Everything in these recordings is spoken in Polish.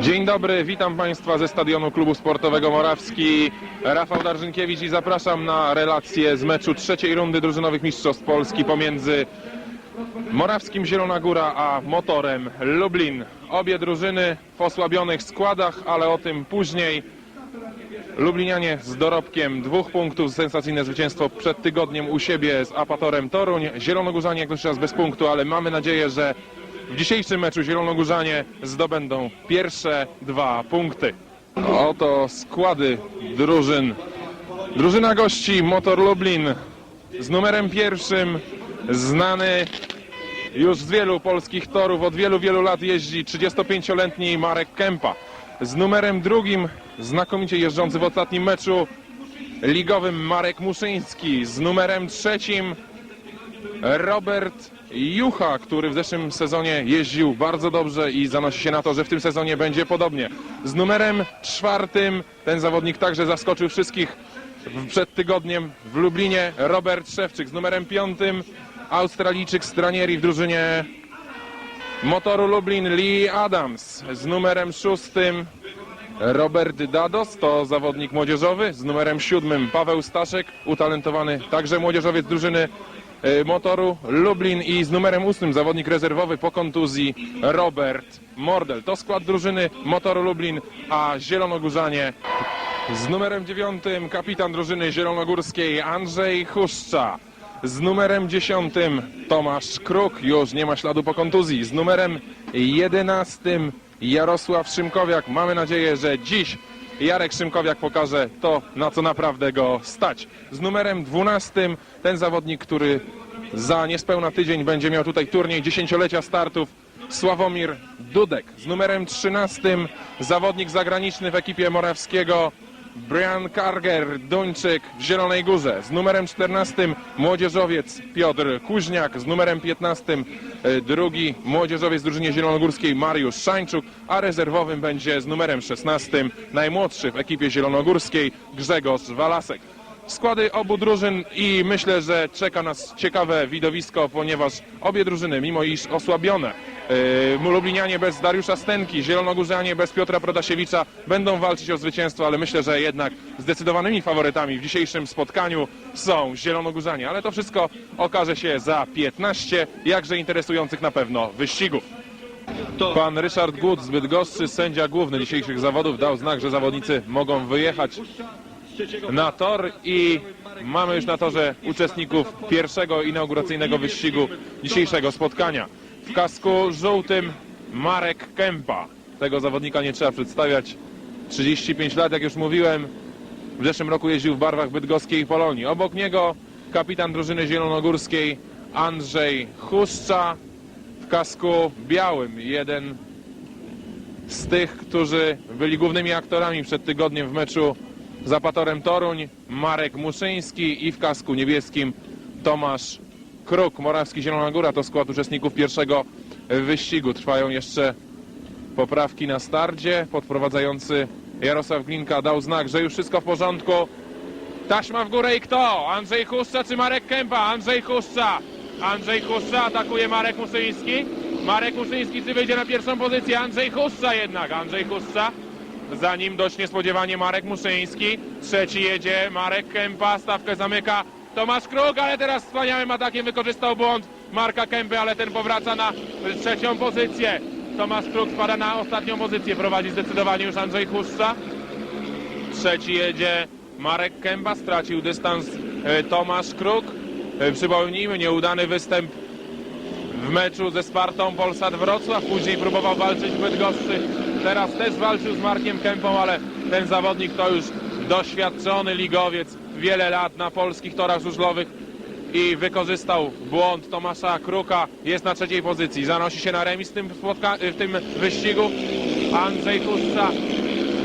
Dzień dobry, witam Państwa ze stadionu Klubu Sportowego Morawski. Rafał Darżynkiewicz i zapraszam na relację z meczu trzeciej rundy drużynowych mistrzostw Polski pomiędzy Morawskim Zielona Góra a Motorem Lublin. Obie drużyny w osłabionych składach, ale o tym później. Lublinianie z dorobkiem dwóch punktów, sensacyjne zwycięstwo przed tygodniem u siebie z Apatorem Toruń. Zielonogórzanie jak dotychczas bez punktu, ale mamy nadzieję, że w dzisiejszym meczu Zielonogórzanie zdobędą pierwsze dwa punkty. Oto składy drużyn. Drużyna gości Motor Lublin z numerem pierwszym znany już z wielu polskich torów, od wielu, wielu lat jeździ 35-letni Marek Kępa. Z numerem drugim znakomicie jeżdżący w ostatnim meczu ligowym Marek Muszyński. Z numerem trzecim Robert Jucha, który w zeszłym sezonie jeździł bardzo dobrze i zanosi się na to, że w tym sezonie będzie podobnie. Z numerem czwartym ten zawodnik także zaskoczył wszystkich przed tygodniem w Lublinie. Robert Szewczyk z numerem piątym, Australijczyk Stranieri w drużynie Motoru Lublin Lee Adams. Z numerem szóstym Robert Dados to zawodnik młodzieżowy. Z numerem siódmym Paweł Staszek, utalentowany także młodzieżowiec drużyny Motoru Lublin i z numerem ósmym zawodnik rezerwowy po kontuzji Robert Mordel. To skład drużyny Motoru Lublin, a Zielonogórzanie z numerem dziewiątym kapitan drużyny zielonogórskiej Andrzej Huszcza. Z numerem dziesiątym Tomasz Kruk, już nie ma śladu po kontuzji. Z numerem jedenastym Jarosław Szymkowiak. Mamy nadzieję, że dziś Jarek Szymkowiak pokaże to, na co naprawdę go stać. Z numerem dwunastym ten zawodnik, który za niespełna tydzień będzie miał tutaj turniej dziesięciolecia startów Sławomir Dudek. Z numerem 13 zawodnik zagraniczny w ekipie Morawskiego Brian Karger, Duńczyk w Zielonej Górze. Z numerem 14 młodzieżowiec Piotr Kuźniak. Z numerem 15 e, drugi młodzieżowiec w drużynie zielonogórskiej Mariusz Szańczuk, a rezerwowym będzie z numerem 16 najmłodszy w ekipie zielonogórskiej Grzegorz Walasek składy obu drużyn i myślę, że czeka nas ciekawe widowisko, ponieważ obie drużyny, mimo iż osłabione, Lublinianie bez Dariusza Stenki, Zielonogórzanie bez Piotra Protasiewicza będą walczyć o zwycięstwo, ale myślę, że jednak zdecydowanymi faworytami w dzisiejszym spotkaniu są Zielonogórzanie, ale to wszystko okaże się za 15 jakże interesujących na pewno wyścigów. Pan Ryszard Gut z Bydgoszczy, sędzia główny dzisiejszych zawodów, dał znak, że zawodnicy mogą wyjechać na tor i mamy już na torze uczestników pierwszego inauguracyjnego wyścigu dzisiejszego spotkania. W kasku żółtym Marek Kępa. Tego zawodnika nie trzeba przedstawiać. 35 lat, jak już mówiłem. W zeszłym roku jeździł w barwach bydgoskiej Polonii. Obok niego kapitan drużyny zielonogórskiej Andrzej Huszcza w kasku białym. Jeden z tych, którzy byli głównymi aktorami przed tygodniem w meczu z Apatorem Toruń, Marek Muszyński i w kasku niebieskim Tomasz Kruk. Morawski Zielona Góra to skład uczestników pierwszego wyścigu. Trwają jeszcze poprawki na starcie. Podprowadzający Jarosław Glinka dał znak, że już wszystko w porządku. Taśma w górę i kto? Andrzej Huszcza czy Marek Kępa? Andrzej Huszcza. Andrzej Huszcza atakuje Marek Muszyński. Marek Muszyński czy wyjdzie na pierwszą pozycję? Andrzej Huszcza jednak. Andrzej Huszcza. Za nim dość niespodziewanie Marek Muszyński. Trzeci jedzie Marek Kępa. Stawkę zamyka Tomasz Kruk, ale teraz wspaniałym atakiem wykorzystał błąd Marka Kępy, ale ten powraca na trzecią pozycję. Tomasz Kruk spada na ostatnią pozycję. Prowadzi zdecydowanie już Andrzej Huszcza. Trzeci jedzie Marek Kępa, stracił dystans e, Tomasz Kruk. E, Przypomnijmy, nieudany występ w meczu ze Spartą Polsat Wrocław. Później próbował walczyć w Bydgoszczy. Teraz też walczył z Markiem Kępą, ale ten zawodnik to już doświadczony ligowiec. Wiele lat na polskich torach żużlowych i wykorzystał błąd Tomasza Kruka. Jest na trzeciej pozycji. Zanosi się na remis w tym, w tym wyścigu. Andrzej Kuszcza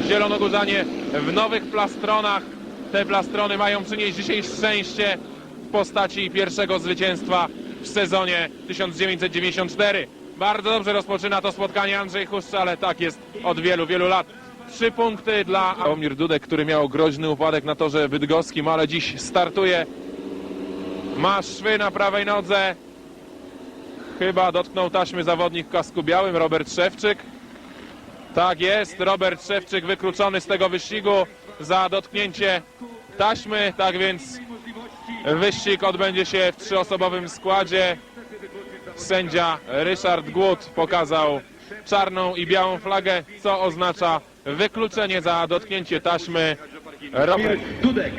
Zielonogórzanie w nowych plastronach. Te plastrony mają przynieść dzisiaj szczęście w postaci pierwszego zwycięstwa w sezonie 1994. Bardzo dobrze rozpoczyna to spotkanie Andrzej Huszcza, ale tak jest od wielu, wielu lat. Trzy punkty dla Omir Dudek, który miał groźny upadek na torze bydgoskim, ale dziś startuje. Ma szwy na prawej nodze. Chyba dotknął taśmy zawodnik w kasku białym, Robert Szewczyk. Tak jest, Robert Szewczyk wykluczony z tego wyścigu za dotknięcie taśmy, tak więc wyścig odbędzie się w trzyosobowym składzie. Sędzia Ryszard Głód pokazał czarną i białą flagę, co oznacza wykluczenie za dotknięcie taśmy. Robert. Dudek.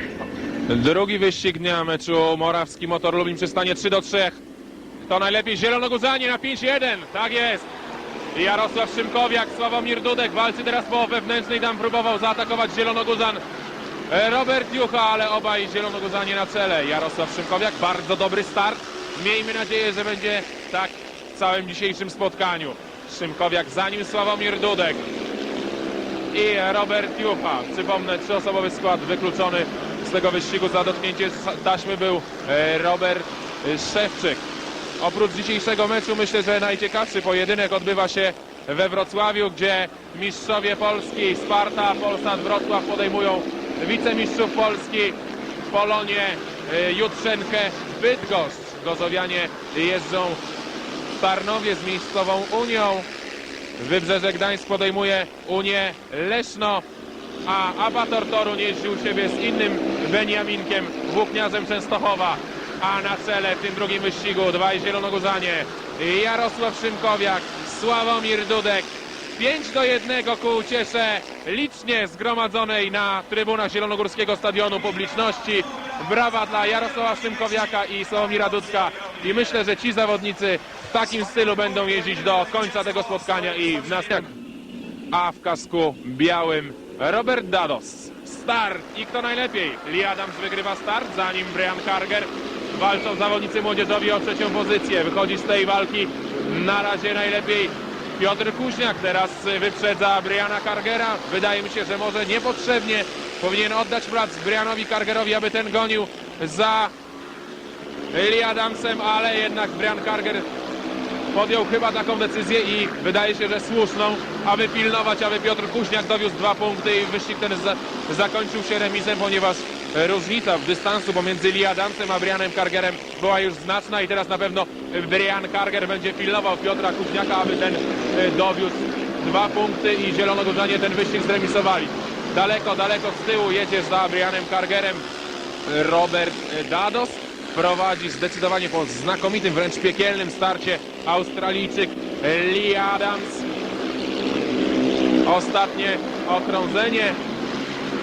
Drugi wyścig dnia meczu Morawski Motor Lubin przystanie 3 do 3. Kto najlepiej? Zielonogórzanie na 5-1. Tak jest. Jarosław Szymkowiak, Sławomir Dudek walczy teraz po wewnętrznej, tam próbował zaatakować Zielonogórzan. Robert Jucha, ale obaj Zielonogórzanie na czele. Jarosław Szymkowiak, bardzo dobry start. Miejmy nadzieję, że będzie tak w całym dzisiejszym spotkaniu. Szymkowiak za nim Sławomir Dudek i Robert Jucha. Przypomnę, trzyosobowy skład wykluczony z tego wyścigu za dotknięcie taśmy był e, Robert e, Szewczyk. Oprócz dzisiejszego meczu myślę, że najciekawszy pojedynek odbywa się we Wrocławiu, gdzie mistrzowie Polski Sparta, Polsat Wrocław podejmują wicemistrzów Polski Polonię e, Jutrzenkę Bydgoszcz. Gozowianie jeżdżą w Tarnowie z miejscową Unią. Wybrzeże Gdańsk podejmuje Unię Leszno, a Abator Toruń jeździ u siebie z innym Beniaminkiem, włókniarzem Częstochowa. A na czele w tym drugim wyścigu dwaj zielonogórzanie, Jarosław Szymkowiak, Sławomir Dudek. 5 do 1 ku uciesze licznie zgromadzonej na trybunach Zielonogórskiego Stadionu publiczności. Brawa dla Jarosława Szymkowiaka i Sławomira Dudka. I myślę, że ci zawodnicy takim stylu będą jeździć do końca tego spotkania i w następnym. A w kasku białym Robert Dados. Start i kto najlepiej? Lee Adams wygrywa start, za nim Brian Karger. Walczą zawodnicy młodzieżowi o trzecią pozycję. Wychodzi z tej walki na razie najlepiej Piotr Kuźniak. Teraz wyprzedza Briana Kargera. Wydaje mi się, że może niepotrzebnie powinien oddać plac Brianowi Kargerowi, aby ten gonił za Lee Adamsem, ale jednak Brian Karger podjął chyba taką decyzję i wydaje się, że słuszną, aby pilnować, aby Piotr Kuźniak dowiózł dwa punkty i wyścig ten za, zakończył się remisem, ponieważ e, różnica w dystansu pomiędzy Lee Adamsem a Brianem Kargerem była już znaczna i teraz na pewno Brian Karger będzie pilnował Piotra Kuźniaka, aby ten e, dowiózł dwa punkty i Zielonogórzanie ten wyścig zremisowali. Daleko, daleko z tyłu jedzie za Brianem Kargerem Robert Dados prowadzi zdecydowanie po znakomitym, wręcz piekielnym starcie Australijczyk Lee Adams. Ostatnie okrążenie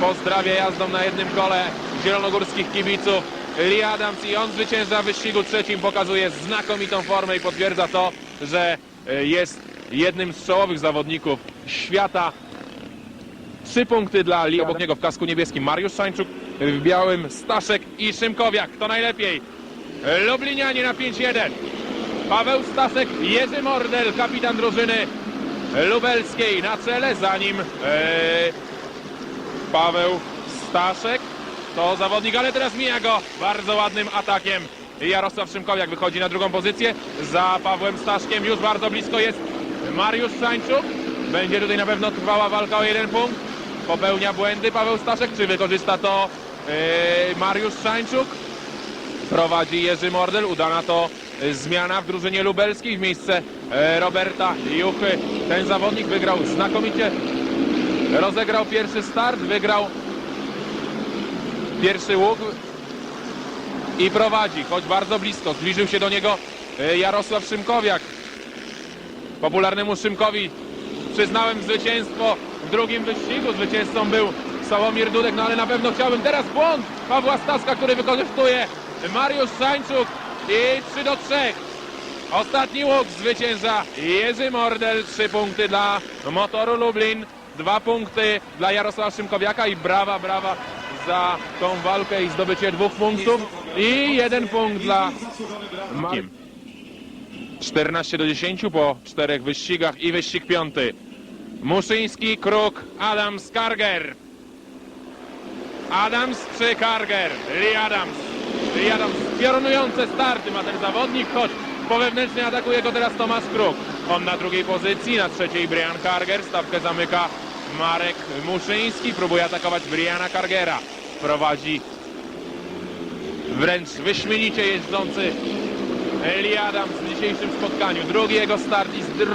pozdrawia jazdą na jednym kole zielonogórskich kibiców. Lee Adams i on zwycięża w wyścigu trzecim, pokazuje znakomitą formę i potwierdza to, że e, jest jednym z czołowych zawodników świata Trzy punkty dla Lee, obok niego w kasku niebieskim Mariusz Szańczuk, w białym Staszek i Szymkowiak. Kto najlepiej? Lublinianie na 5-1. Paweł Staszek, Jerzy Mordel, kapitan drużyny lubelskiej na czele, za nim e, Paweł Staszek. To zawodnik, ale teraz mija go bardzo ładnym atakiem. Jarosław Szymkowiak wychodzi na drugą pozycję. Za Pawłem Staszkiem już bardzo blisko jest Mariusz Szańczuk. Będzie tutaj na pewno trwała walka o jeden punkt. Popełnia błędy Paweł Staszek, czy wykorzysta to e, Mariusz Szańczuk? Prowadzi Jerzy Mordel, udana to zmiana w drużynie lubelskiej w miejsce e, Roberta Juchy. Ten zawodnik wygrał znakomicie, rozegrał pierwszy start, wygrał pierwszy łuk i prowadzi, choć bardzo blisko. Zbliżył się do niego e, Jarosław Szymkowiak. Popularnemu Szymkowi przyznałem zwycięstwo w drugim wyścigu. Zwycięzcą był Sławomir Dudek, no ale na pewno chciałbym teraz błąd Pawła Staska, który wykorzystuje Mariusz Sańczuk i 3 do 3. Ostatni łuk zwycięża Jerzy Mordel, 3 punkty dla Motoru Lublin, 2 punkty dla Jarosława Szymkowiaka i brawa, brawa za tą walkę i zdobycie dwóch punktów i jeden punkt dla Kim. 14 do 10 po czterech wyścigach i wyścig piąty. Muszyński, Kruk, Adams, Karger. Adams czy Karger? Lee Adams. Lee Adams. Piorunujące starty ma ten zawodnik, choć po wewnętrznie atakuje go teraz Tomasz Kruk. On na drugiej pozycji, na trzeciej Brian Karger. Stawkę zamyka Marek Muszyński. Próbuje atakować Briana Kargera. Prowadzi wręcz wyśmienicie jeżdżący Eli Adams w dzisiejszym spotkaniu. Drugi jego start i z drugi.